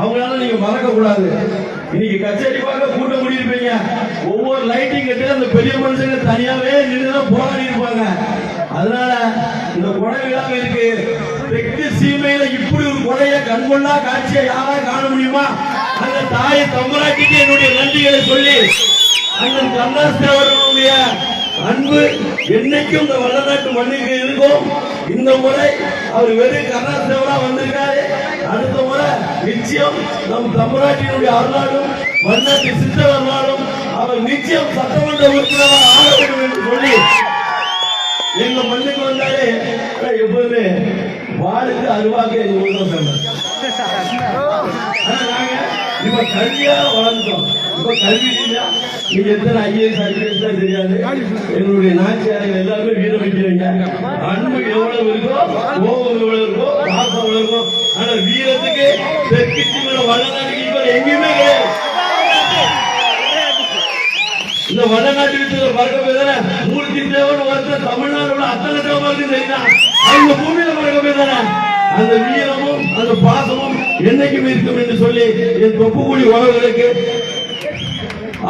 அவங்களால நீங்க மறக்க கூடாது. இன்னைக்கு கச்சேரி பார்க்க கூட்டம் முடியிருப்பீங்க ஒவ்வொரு லைட்டிங் கட்டி அந்த பெரிய மனுஷங்க தனியாவே நின்றுதான் போராடி இருப்பாங்க. அதனால இந்த கொடை விழாவை இருக்கு. தெற்கு சீமையில இப்படி ஒரு கொடைய கண்கொள்ளா காட்சியை யாரா காண முடியுமா? அந்த தாயை தம்பராட்டிக்கு என்னுடைய நன்றிகளை சொல்லி அந்த கண்ணாஸ் அவர்களுடைய அன்பு என்னைக்கும் இந்த வல்லநாட்டு மண்ணுக்கு இருக்கும். இந்த முறை அவர் வெறும் கர்நாடகா வந்திருக்காரு. அடுத்த முறை நிச்சயம் நம் தமிழ்நாட்டினுடைய அருளாலும் வண்ணாட்டு சித்தர் அருளாலும் அவர் நிச்சயம் சட்டமன்ற உறுப்பினராக ஆக வேண்டும் என்று சொல்லி எங்க மண்ணுக்கு வந்தாலே எப்போதுமே வாளுக்கு அருவாக்கு எங்க ஊர் இப்ப கல்வியா வளர்ந்தோம். இப்ப கல்வி இல்லையா? நீங்க எத்தனை ஐஏஎஸ் ஐபிஎஸ் தான் தெரியாது. என்னுடைய நாச்சியாரங்க எல்லாருமே வீர வைக்கிறீங்க அன்பு எவ்வளவு இருக்கோ கோபம் எவ்வளவு இருக்கோ பாசம் எவ்வளவு இருக்கோ ஆனா வீரத்துக்கு தெற்கு சீமையில வடநாட்டுக்கு ஈக்குவல் எங்கேயுமே கிடையாது. இந்த வடநாட்டு விட்டு பறக்க போய்தானே மூர்த்தி தேவன் ஒருத்தர் தமிழ்நாடு அத்தனை தேவர்களுக்கு செய்தான் அந்த பூமியில பறக்க போய்தானே அந்த வீரமும் அந்த பாசமும் என்னைக்கும் இருக்கும் என்று சொல்லி என் தொப்புக்குடி உறவுகளுக்கு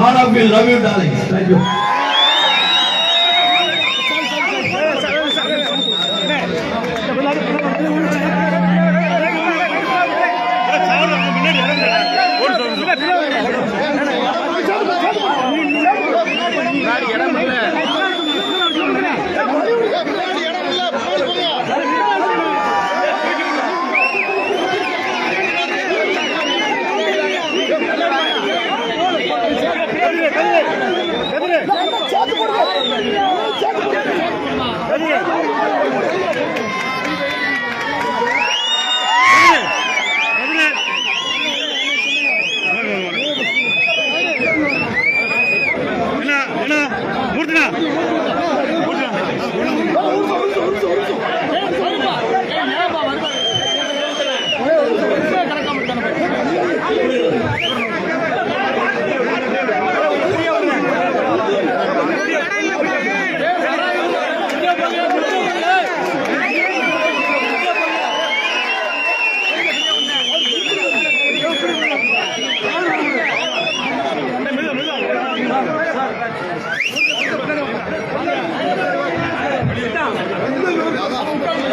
all of you love you darling thank you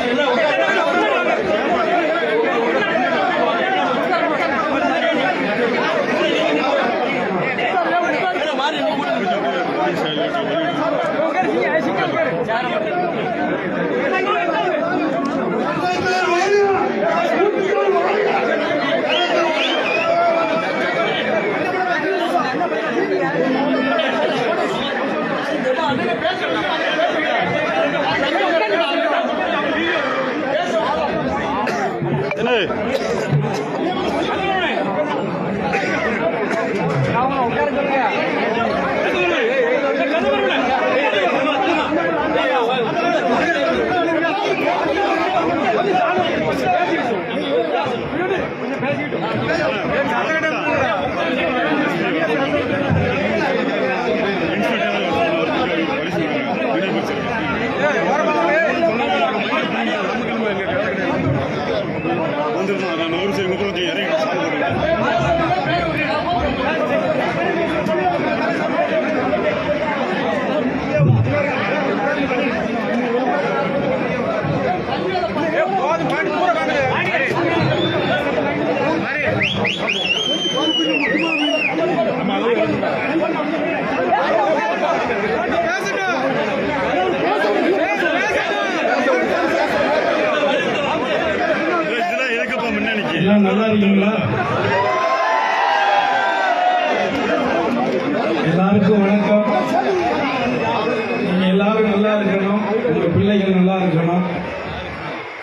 என்ன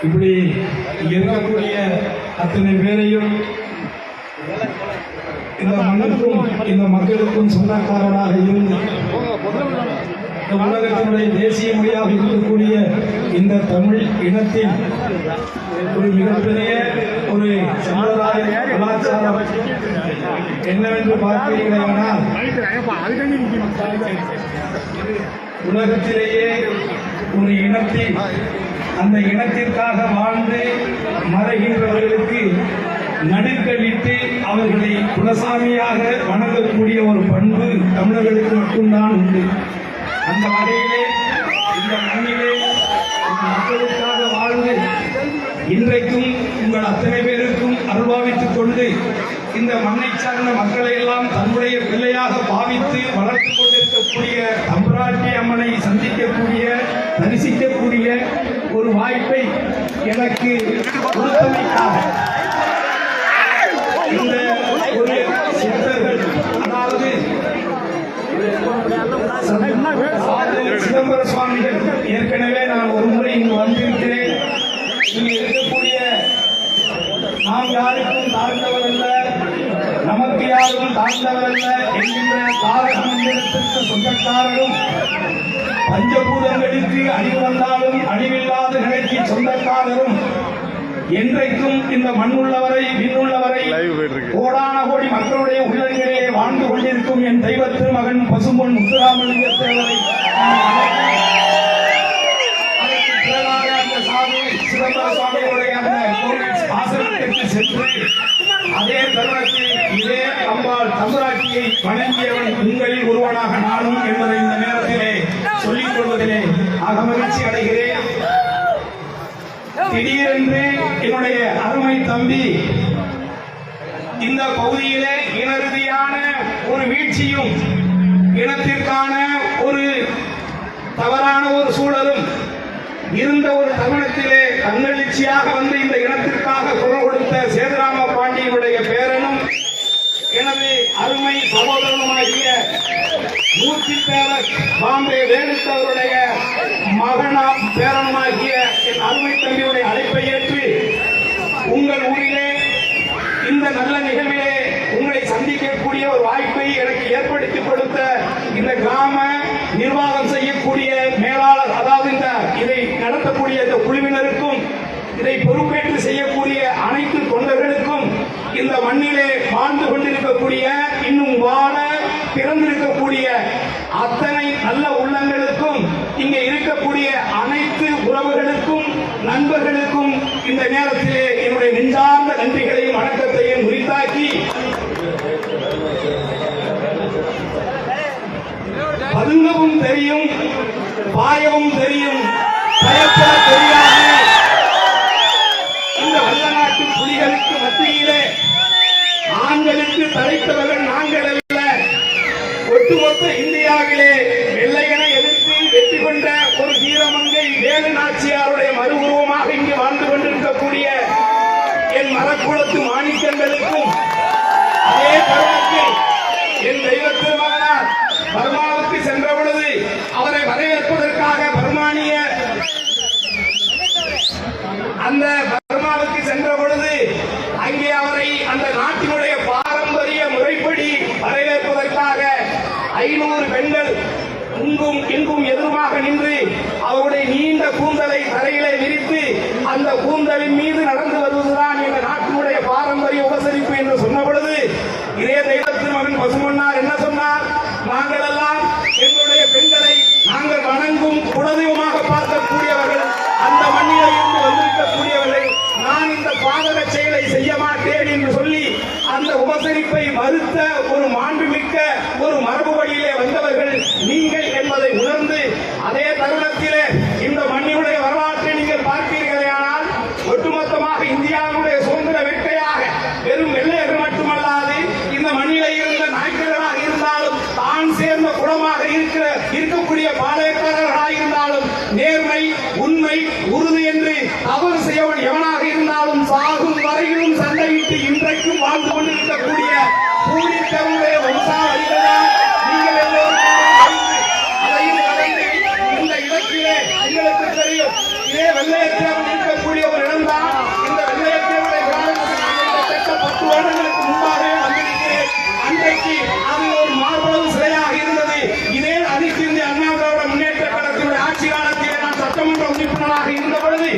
இப்படி இருக்கக்கூடிய அத்தனை பேரையும் இந்த மண்ணுக்கும் இந்த மக்களுக்கும் சொந்தக்காரனாக இருந்து இந்த உலகத்தினுடைய தேசிய மொழியாக இருக்கக்கூடிய இந்த தமிழ் இனத்தின் ஒரு மிகப்பெரிய ஒரு சமுதாய கலாச்சாரம் என்னவென்று பார்க்கிறீர்களானால் உலகத்திலேயே ஒரு இனத்தின் அந்த இனத்திற்காக வாழ்ந்து மறைகின்றவர்களுக்கு நடுக்கலிட்டு அவர்களை குலசாமியாக வணங்கக்கூடிய ஒரு பண்பு தமிழர்களுக்கு மட்டும்தான் உண்டு. அந்த வகையிலே இந்த மண்ணிலே மக்களுக்காக வாழ்ந்து இன்றைக்கும் உங்கள் அத்தனை பேருக்கும் அருள்பாவித்துக் கொண்டு இந்த மண்ணை சார்ந்த மக்களை எல்லாம் தன்னுடைய பிள்ளையாக பாவித்து வளர்த்து கொண்டிருக்கக்கூடிய தம்பராட்டி அம்மனை சந்திக்கக்கூடிய வாய்ப்பை எனக்கு கொடுத்தமைக்காக இந்த ஒரு சித்தர்கள் அதாவது சிதம்பர சுவாமிகள் ஏற்கனவே நான் ஒரு முறை இங்கு வந்திருக்கிறேன். இங்கு இருக்கக்கூடிய நாம் யாருக்கும் தாழ்ந்தவர் அல்ல நமக்கு யாரும் தாழ்ந்தவர் அல்ல என்கின்ற தாரக மந்திரத்திற்கு சொந்தக்காரரும் பஞ்சபூதங்களுக்கு அழிவு வந்தாலும் அழிவில்லை சொந்தக்காரரும் என்றைக்கும் இந்த மண்ணுள்ளவரை விண்ணுள்ளவரை லைவ் போயிட்டு இருக்கு கோடான கோடி மக்களுடைய உள்ளங்களிலே வாழ்ந்து கொண்டிருக்கும் என் தெய்வ திருமகன் பசும்பொன் முத்துராமலிங்க தேவரை. சென்று அதே தருணத்தில் இதே அம்பாள் தம்பராட்டியை வணங்கியவன் உங்களில் ஒருவனாக நானும் என்பதை இந்த நேரத்திலே சொல்லிக் கொள்வதிலே அகமகிழ்ச்சி அடைகிறேன். திடீரென்று என்னுடைய அருமை தம்பி இந்த பகுதியிலே இனறுதியான ஒரு வீழ்ச்சியும் இனத்திற்கான ஒரு தவறான ஒரு சூழலும் இருந்த ஒரு தருணத்திலே தன்னெழுச்சியாக வந்து இந்த இனத்திற்காக குரல் கொடுத்த சேதுராம பாண்டியனுடைய பேரனும் எனவே அருமை சகோதரனுமாகிய மூர்த்தி பேரர் பாம்பே வேலுத்தவருடைய மகனா பேரனுமாகிய என் அருமை தம்பியுடைய அழைப்பை ஏற்று உங்கள் ஊரிலே இந்த நல்ல நிகழ்விலே உங்களை சந்திக்கக்கூடிய ஒரு வாய்ப்பை எனக்கு ஏற்படுத்தி கொடுத்த இந்த கிராம நிர்வாகம் செய்யக்கூடிய மேலாளர் அதாவது இந்த இதை நடத்தக்கூடிய இந்த குழுவினருக்கும் இதை பொறுப்பேற்று செய்யக்கூடிய அனைத்து இந்த மண்ணிலே வாழ்ந்து கொண்டிருக்கக்கூடிய இன்னும் வாழ பிறந்திருக்கக்கூடிய அத்தனை நல்ல உள்ளங்களுக்கும் இங்கே இருக்கக்கூடிய அனைத்து உறவுகளுக்கும் நண்பர்களுக்கும் இந்த நேரத்திலே என்னுடைய நெஞ்சார்ந்த நன்றிகளையும் வணக்கத்தையும் உரித்தாக்கி பதுங்கவும் தெரியும் பாயவும் தெரியும் பயப்பட தெரியும். ஆண்களுக்கு தலைத்தவர்கள் நாங்கள் அல்ல ஒட்டுமொத்த இந்தியாவிலே வெள்ளையனை எதிர்த்து வெற்றி கொண்ட ஒரு வீரமங்கை வேலு நாச்சியாருடைய மறு உருவமாக இங்கு வாழ்ந்து கொண்டிருக்கக்கூடிய என் மரக்குளத்து மாணிக்கங்களுக்கும் அதே தருணத்தில் என்று சொன்ன பொழுது இதே தெய்வத்தின் மகன் பசுமன்னார் என்ன சொன்னார்? நாங்கள் எல்லாம் எங்களுடைய பெண்களை நாங்கள் வணங்கும் குலதெய்வமாக பார்க்கக்கூடியவர்கள் அந்த மண்ணிலே இருந்து வந்திருக்கக்கூடியவர்கள் நான் இந்த பாதக செயலை செய்ய மாட்டேன் என்று சொல்லி அந்த உபசரிப்பை மறுத்த ஒரு மாண்புமிக்க ஒரு மரபு வழியிலே வந்தவர்கள் இன்றைக்கும் வாழ்ந்து கொண்டிருக்கக்கூடிய கூலி பூரித்தவனுடைய வம்சாவளிகளா நீங்கள் எல்லோரும் அதையும் கடந்து இந்த இடத்திலே எங்களுக்கு தெரியும். இதே வெள்ளையத்தேவன் இருக்கக்கூடிய ஒரு இடம்தான் இந்த வெள்ளையத்தேவனுடைய கிராமத்துக்கு கிட்டத்தட்ட பத்து வருடங்களுக்கு முன்பாகவே வந்திருக்கிறேன். அன்றைக்கு அது ஒரு மார்பளவு சிலையாக இருந்தது. இதே அனைத்து இந்திய அண்ணா திராவிட முன்னேற்ற கழகத்தினுடைய ஆட்சி காலத்திலே நான் சட்டமன்ற உறுப்பினராக இருந்த பொழுது